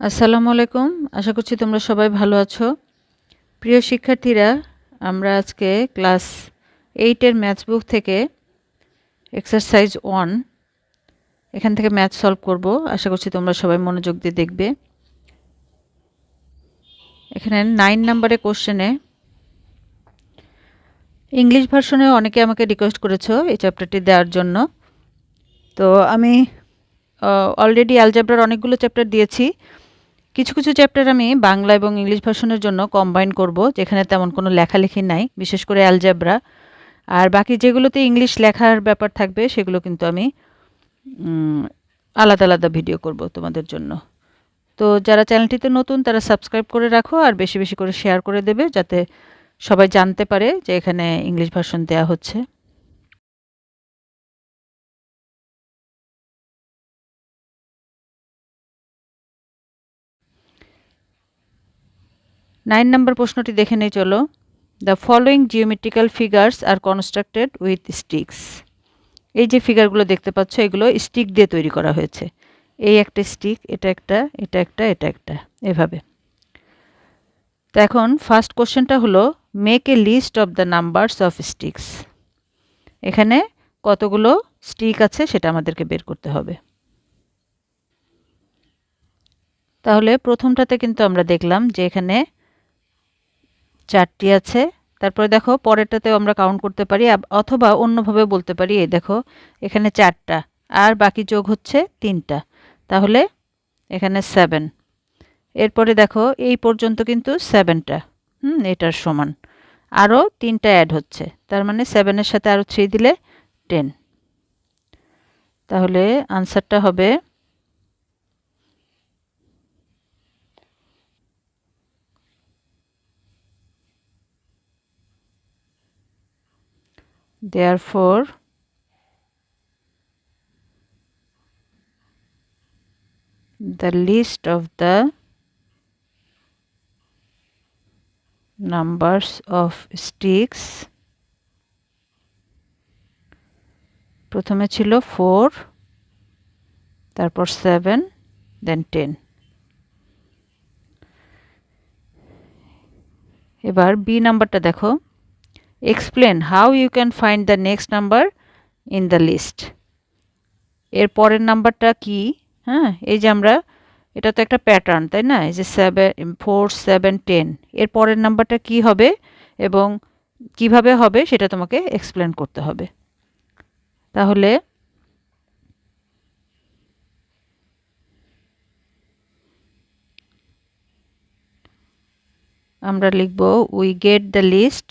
আসসালামু আলাইকুম। আশা করছি তোমরা সবাই ভালো আছো। প্রিয় শিক্ষার্থীরা, আমরা আজকে ক্লাস এইটের ম্যাথস বুক থেকে এক্সারসাইজ ওয়ান এখান থেকে ম্যাথ সলভ করব। আশা করছি তোমরা সবাই মনোযোগ দিয়ে দেখবে। এখানে নাইন নাম্বারে কোশ্চেনে ইংলিশ ভার্সনে অনেকে আমাকে রিকোয়েস্ট করেছ এই চ্যাপ্টারটি দেওয়ার জন্য। তো আমি অলরেডি অ্যালজাবরার অনেকগুলো চ্যাপ্টার দিয়েছি। কিছু কিছু চ্যাপ্টার আমি বাংলা এবং ইংলিশ ভার্সনের জন্য কম্বাইন করব, যেখানে তেমন কোনো লেখালেখি নাই, বিশেষ করে অ্যালজাবরা আর বাকি যেগুলোতে ইংলিশ লেখার ব্যাপার থাকবে, সেগুলো কিন্তু আমি আলাদা আলাদা ভিডিও করব তোমাদের জন্য। তো যারা চ্যানেলটিতে নতুন, তারা সাবস্ক্রাইব করে রাখো, আর বেশি বেশি করে শেয়ার করে দেবে, যাতে সবাই জানতে পারে যে এখানে ইংলিশ ভার্সন দেওয়া হচ্ছে। নাইন নম্বর প্রশ্নটি দেখে নেই চলো। The following geometrical figures are constructed with sticks এই যে ফিগারগুলো দেখতে পাচ্ছ, এগুলো স্টিক দিয়ে তৈরি করা হয়েছে। এই একটা স্টিক এটা একটা এটা একটা এটা একটা, এভাবে। তো এখন ফার্স্ট কোশ্চেনটা হলো make a list of the numbers of sticks এখানে কতগুলো স্টিক আছে সেটা আমাদেরকে বের করতে হবে। তাহলে প্রথমটাতে কিন্তু আমরা দেখলাম যে এখানে চারটি আছে। তারপরে দেখো, পরেরটাতেও আমরা কাউন্ট করতে পারি অথবা অন্যভাবে বলতে পারি, এই দেখো, এখানে চারটা, আর বাকি যোগ হচ্ছে তিনটা। তাহলে এখানে সেভেন এরপরে দেখো, এই পর্যন্ত কিন্তু সেভেনটা হুম, এটার সমান। আরও তিনটা অ্যাড হচ্ছে। তার মানে সেভেনের সাথে আরও থ্রি দিলে টেন তাহলে আনসারটা হবে therefore the list of the numbers of sticks প্রথমে ছিল ফোর তারপর সেভেন দেন টেন এবার বি নাম্বারটা দেখো Explain how you can find the next number in the list এর পরের নাম্বারটা কি? হ্যাঁ এই যে আমরা, এটা তো একটা প্যাটার্ন তাই না? এই যে সেভেন ফোর সেভেন টেন এর পরের নাম্বারটা কি হবে এবং কীভাবে হবে সেটা তোমাকে এক্সপ্লেন করতে হবে। তাহলে, আমরা লিখব we get the list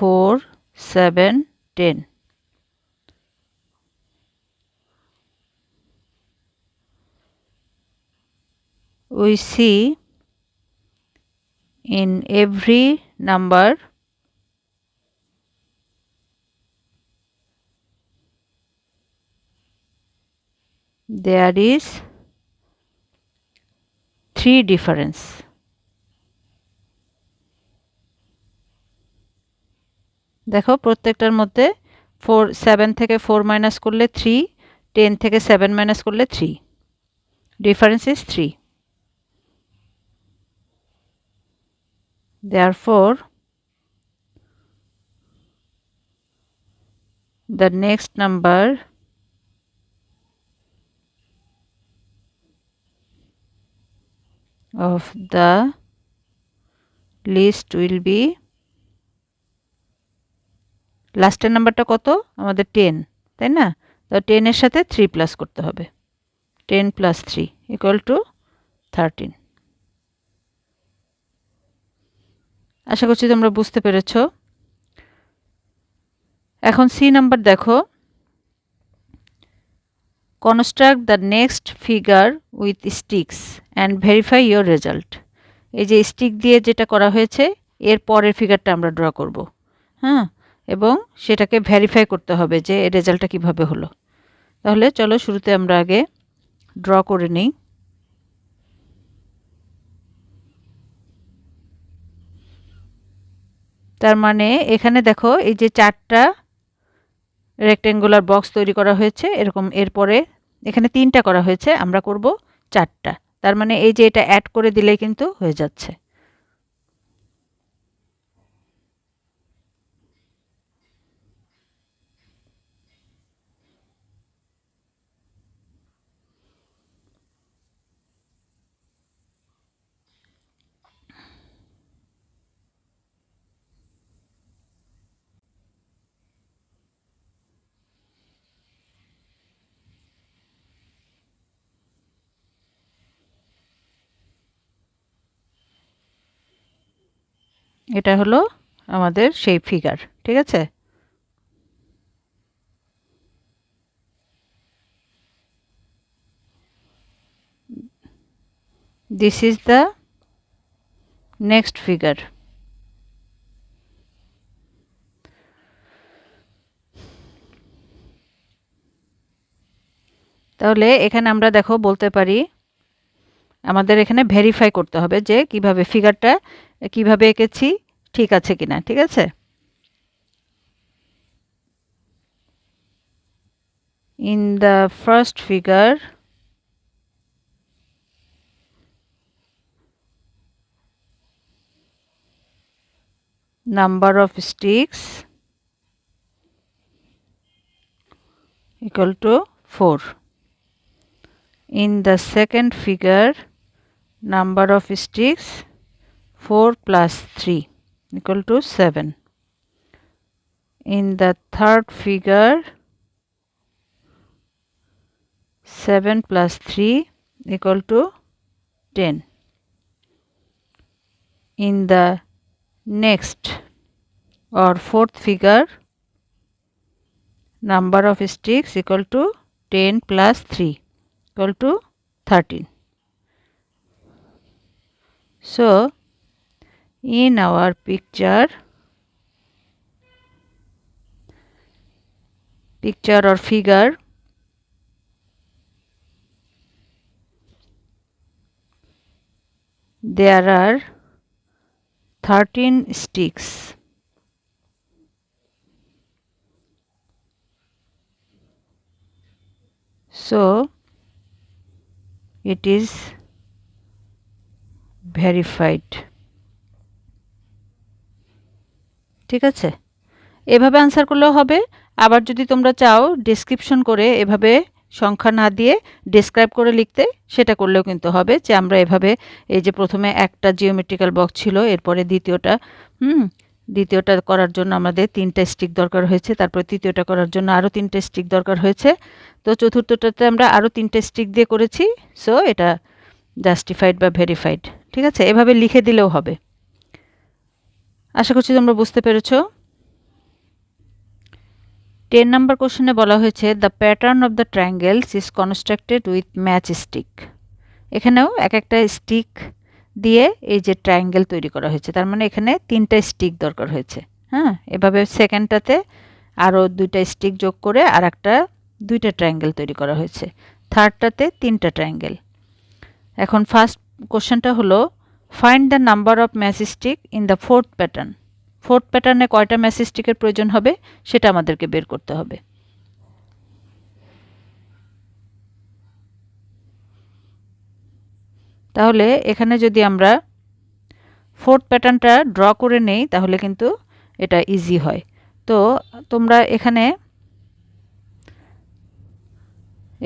four seven ten we see in every number there is three difference দেখো, প্রত্যেকটার মধ্যে ফোর সেভেন থেকে ফোর মাইনাস করলে থ্রি টেন থেকে সেভেন মাইনাস করলে three difference is three therefore, the next number of the list will be লাস্টের নাম্বারটা কত? আমাদের টেন তাই না? তো টেনের সাথে থ্রি প্লাস করতে হবে। Ten plus three equal to thirteen আশা করছি তোমরা বুঝতে পেরেছ। এখন সি নাম্বার দেখো। Construct the next figure with sticks and verify your result এই যে স্টিক দিয়ে যেটা করা হয়েছে, এর পরের ফিগারটা আমরা ড্র করব। হ্যাঁ? এবং সেটাকে ভেরিফাই করতে হবে যে এর রেজাল্টটা কীভাবে হলো। তাহলে চলো শুরুতে আমরা আগে ড্র করে নিই। তার মানে এখানে দেখো এই যে চারটা রেক্টেঙ্গুলার বক্স তৈরি করা হয়েছে, এরকম এরপরে এখানে তিনটা করা হয়েছে, আমরা করব চারটা। তার মানে এই যে এটা অ্যাড করে দিলেই কিন্তু হয়ে যাচ্ছে। এটা হলো আমাদের সেই ফিগার ঠিক আছে? This is the next figure তাহলে এখানে আমরা দেখো বলতে পারি আমাদের এখানে ভেরিফাই করতে হবে যে কীভাবে ফিগারটা কীভাবে এঁকেছি, ঠিক আছে কিনা, ঠিক আছে? In the first figure number of sticks equal to 4 in the second figure number of sticks 4 plus 3 equal to 7 in the third figure 7 plus 3 equal to 10 in the next or fourth figure number of sticks equal to 10 plus 3 equal to 13 so, in our picture, picture or figure, there are 13 sticks. So, it is verified. ঠিক আছে? এভাবে answer করলেও হবে। আবার যদি তোমরা চাও description করে এভাবে সংখ্যা না দিয়ে ডিসক্রাইব করে লিখতে, সেটা করলেও কিন্তু হবে যে আমরা এভাবে এই যে প্রথমে একটা জিওমেট্রিক্যাল বক্স ছিল, এরপরে দ্বিতীয়টা, হুম, দ্বিতীয়টা করার জন্য আমাদের তিনটা স্টিক দরকার হয়েছে, তারপরে তৃতীয়টা করার জন্য আরও তিনটে স্টিক দরকার হয়েছে। তো চতুর্থটাতে আমরা আরও তিনটে স্টিক দিয়ে করেছি সো এটা জাস্টিফাইড বা ভেরিফাইড ঠিক আছে? এভাবে লিখে দিলেও হবে। আশা করছি তোমরা বুঝতে পেরেছ। টেন নাম্বার কোশ্চেনে বলা হয়েছে the pattern of the triangles is constructed with matchstick এখানেও এক একটা স্টিক দিয়ে এই যে ট্রায়াঙ্গেল তৈরি করা হয়েছে, তার মানে এখানে তিনটা স্টিক দরকার হয়েছে। হ্যাঁ? এভাবে সেকেন্ডটাতে আরও দুইটা স্টিক যোগ করে আর একটা দুইটা ট্রায়াঙ্গেল তৈরি করা হয়েছে। থার্ডটাতে তিনটা ট্রায়াঙ্গেল এখন ফার্স্ট কোশ্চেনটা হলো find the number of matchstick in the fourth pattern fourth প্যাটার্নে কয়টা ম্যাসিস্টিকের প্রয়োজন হবে, সেটা আমাদেরকে বের করতে হবে। তাহলে এখানে যদি আমরা ফোর্থ প্যাটার্নটা ড্র করে নেই, তাহলে কিন্তু এটা ইজি হয়। তো তোমরা এখানে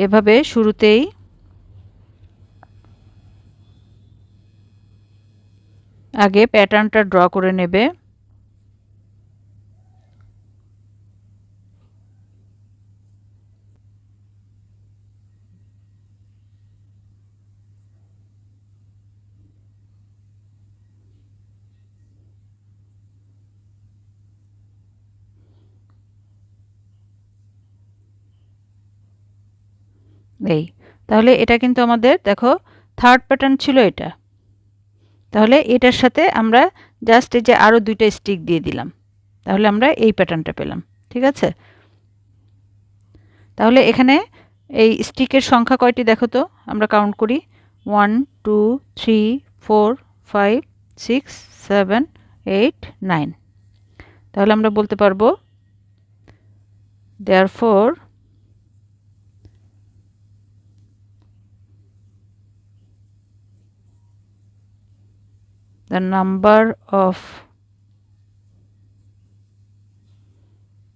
এভাবে শুরুতেই আগে প্যাটার্নটা ড্র করে নেবে। এই, তাহলে এটা কিন্তু আমাদের, দেখো থার্ড প্যাটার্ন ছিল এটা। তাহলে এটার সাথে আমরা জাস্ট এই যে আরও দুইটা স্টিক দিয়ে দিলাম। তাহলে আমরা এই প্যাটার্নটা পেলাম, ঠিক আছে? তাহলে এখানে এই স্টিকের সংখ্যা কয়টি দেখো তো? আমরা কাউন্ট করি। One two three four five six seven eight nine তাহলে আমরা বলতে পারব there four the number of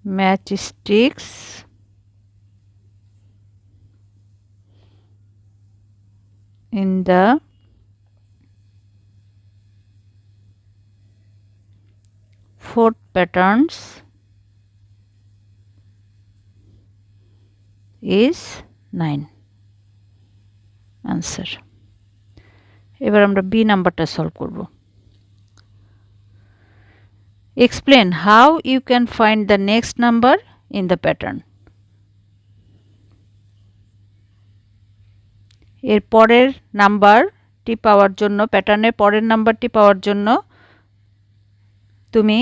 matchsticks in the four patterns is 9 answer এবার আমরা বি নাম্বারটা সলভ করব Explain how you can find the next number in the pattern এর পরের নাম্বারটি পাওয়ার জন্য প্যাটার্নের পরের নাম্বারটি পাওয়ার জন্য তুমি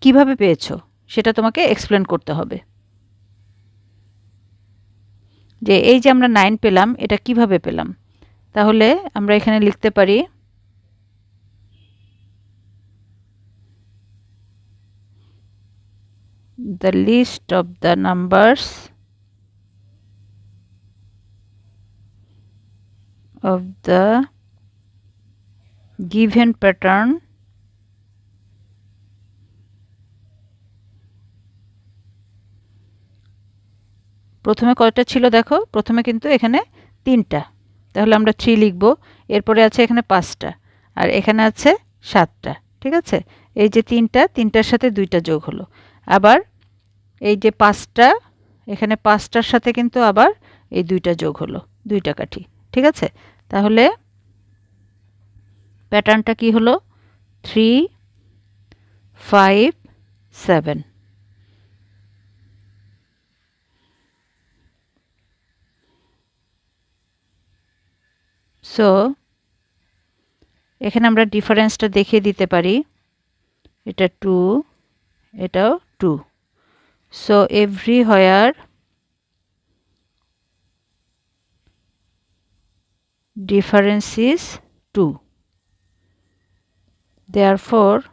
কীভাবে পেয়েছ? সেটা তোমাকে এক্সপ্লেন করতে হবে। যে এই যে আমরা নাইন পেলাম, এটা কীভাবে পেলাম? তাহলে আমরা এখানে লিখতে পারি the list of the numbers of the given pattern. প্রথমে কয়টা ছিল দেখো? প্রথমে কিন্তু এখানে তিনটা। তাহলে আমরা থ্রি লিখব। এরপরে আছে এখানে পাঁচটা। আর এখানে আছে সাতটা। ঠিক আছে? এই যে তিনটা, তিনটার সাথে দুইটা যোগ হলো। আবার এই যে পাঁচটা, এখানে পাঁচটার সাথে কিন্তু আবার এই দুইটা যোগ হলো দুইটা কাঠি ঠিক আছে? তাহলে প্যাটার্নটা কি হলো? Three, five, seven. সো, এখানে আমরা ডিফারেন্সটা দেখিয়ে দিতে পারি। এটা টু, এটাও two. Everywhere difference is 2 therefore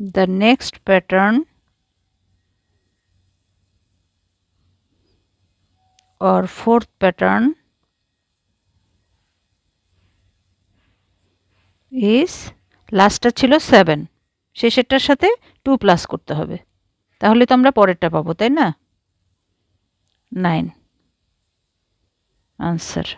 the next pattern or fourth pattern is লাস্টটা ছিল সেভেন শেষেরটার সাথে টু প্লাস করতে হবে। তাহলে তো আমরা পরেরটা পাবো, তাই না? নাইন আনসার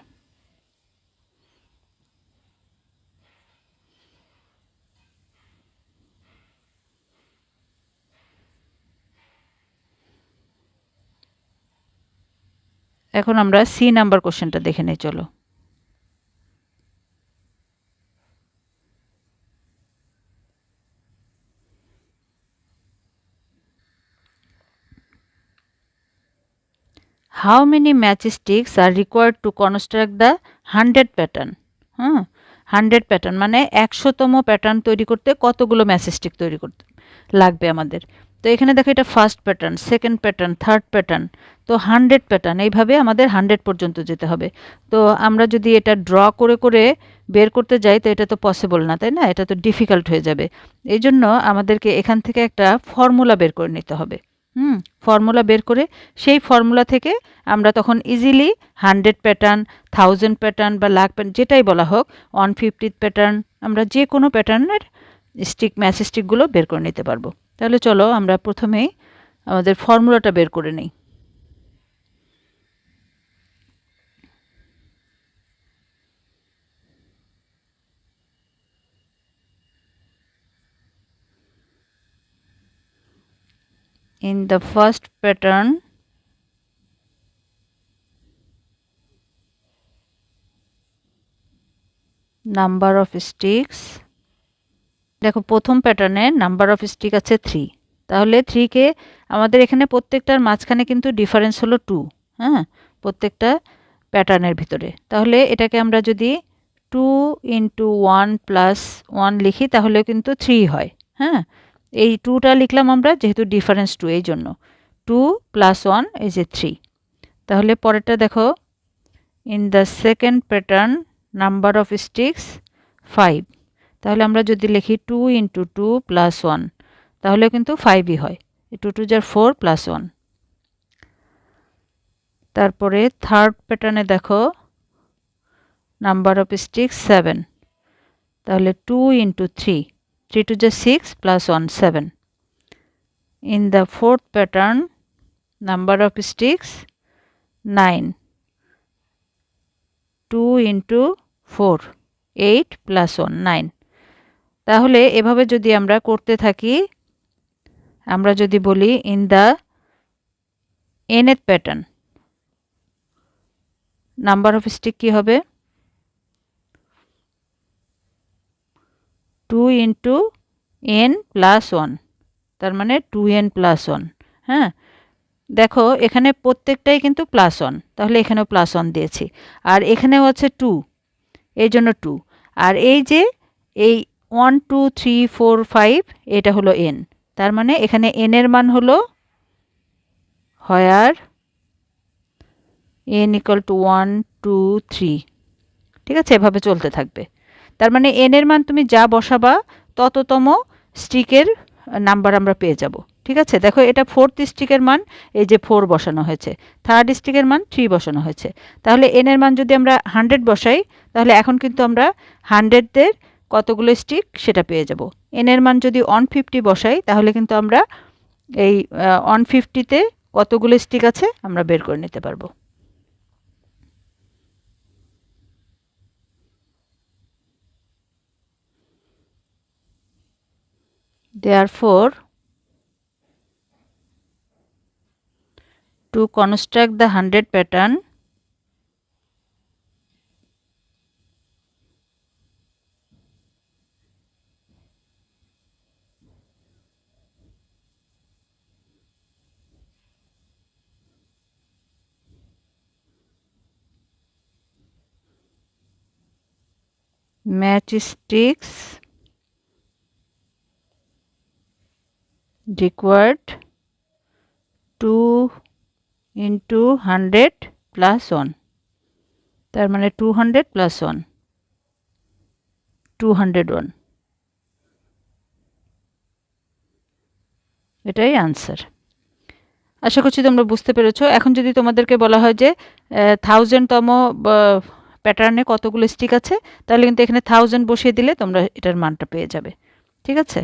এখন আমরা সি নাম্বার কোশ্চেনটা দেখে নিই, চলো। How many matchsticks are required to construct the 100 pattern? হ্যাঁ হান্ড্রেড প্যাটার্ন মানে একশোতম প্যাটার্ন তৈরি করতে কতগুলো ম্যাচস্টিক তৈরি করতে লাগবে আমাদের? তো এখানে দেখো এটা first pattern second pattern third pattern তো হান্ড্রেড প্যাটার্ন এইভাবে আমাদের হান্ড্রেড পর্যন্ত যেতে হবে। তো আমরা যদি এটা ড্র করে করে বের করতে যাই, তো এটা তো পসিবল না, তাই না? এটা তো ডিফিকাল্ট হয়ে যাবে। এই জন্য আমাদেরকে এখান থেকে একটা ফর্মুলা বের করে নিতে হবে। হুম ফর্মুলা বের করে সেই ফর্মুলা থেকে আমরা তখন easily hundred pattern thousand pattern বা লাখ প্যাটার্ন যেটাই বলা হোক ওয়ান ফিফটিথ প্যাটার্ন আমরা যে কোনো প্যাটার্নের স্টিক ম্যাচ স্টিকগুলো বের করে নিতে পারব। তাহলে চলো আমরা প্রথমেই আমাদের ফর্মুলাটা বের করে নিই। In the first pattern. Number of sticks দেখো, প্রথম প্যাটার্নে নাম্বার অফ স্টিক আছে থ্রি তাহলে থ্রিকে আমাদের এখানে প্রত্যেকটার মাঝখানে কিন্তু ডিফারেন্স হলো টু হ্যাঁ? প্রত্যেকটা প্যাটার্নের ভিতরে। তাহলে এটাকে আমরা যদি two into one plus one লিখি তাহলে কিন্তু থ্রি হয় হ্যাঁ? এই টুটা লিখলাম আমরা যেহেতু ডিফারেন্স টু এই জন্য। Two plus one is a three তাহলে পরেরটা দেখো। In the second pattern number of sticks five তাহলে আমরা যদি লিখি two into two plus one তাহলে কিন্তু ফাইভই হয়। টু টু যার ফোর প্লাস ওয়ান তারপরে থার্ড প্যাটার্নে দেখো। নাম্বার অফ স্টিক্স সেভেন তাহলে two into three three two যে six plus one seven in the fourth pattern number of sticks nine two into four eight plus one nine তাহলে এভাবে যদি আমরা করতে থাকি, আমরা যদি বলি in the nth pattern number of stick কী হবে? Two into n plus one তার মানে টু এন প্লাস ওয়ান হ্যাঁ? দেখো, এখানে প্রত্যেকটাই কিন্তু প্লাস ওয়ান তাহলে এখানেও প্লাস ওয়ান দিয়েছি। আর এখানেও আছে টু এই জন্য টু আর এই যে, এই one two three four five এটা হলো এন তার মানে এখানে এনের মান হলো where n equal two one two three ঠিক আছে? এভাবে চলতে থাকবে। তার মানে এনের মান তুমি যা বসাবা, তততম স্টিকের নাম্বার আমরা পেয়ে যাব। ঠিক আছে? দেখো, এটা ফোর্থ স্টিকের মান, এই যে ফোর বসানো হয়েছে। থার্ড স্টিকের মান থ্রি বসানো হয়েছে। তাহলে এনের মান যদি আমরা হান্ড্রেড বসাই, তাহলে এখন কিন্তু আমরা হান্ড্রেডদের কতগুলো স্টিক সেটা পেয়ে যাব। এনের মান যদি ওয়ান ফিফটি বসাই, তাহলে কিন্তু আমরা এই ওয়ান ফিফটিতে কতগুলো স্টিক আছে আমরা বের করে নিতে পারব। Therefore to construct the 100 pattern matchsticks required 2 into 100 plus 1 তার মানে 200 plus 1 201 এটাই আনসার আশা করছি তোমরা বুঝতে পেরেছ। এখন যদি তোমাদেরকে বলা হয় যে থাউজেন্ডতম প্যাটার্নে কতগুলো স্টিক আছে, তাহলে কিন্তু এখানে থাউজেন্ড বসিয়ে দিলে তোমরা এটার মানটা পেয়ে যাবে। ঠিক আছে?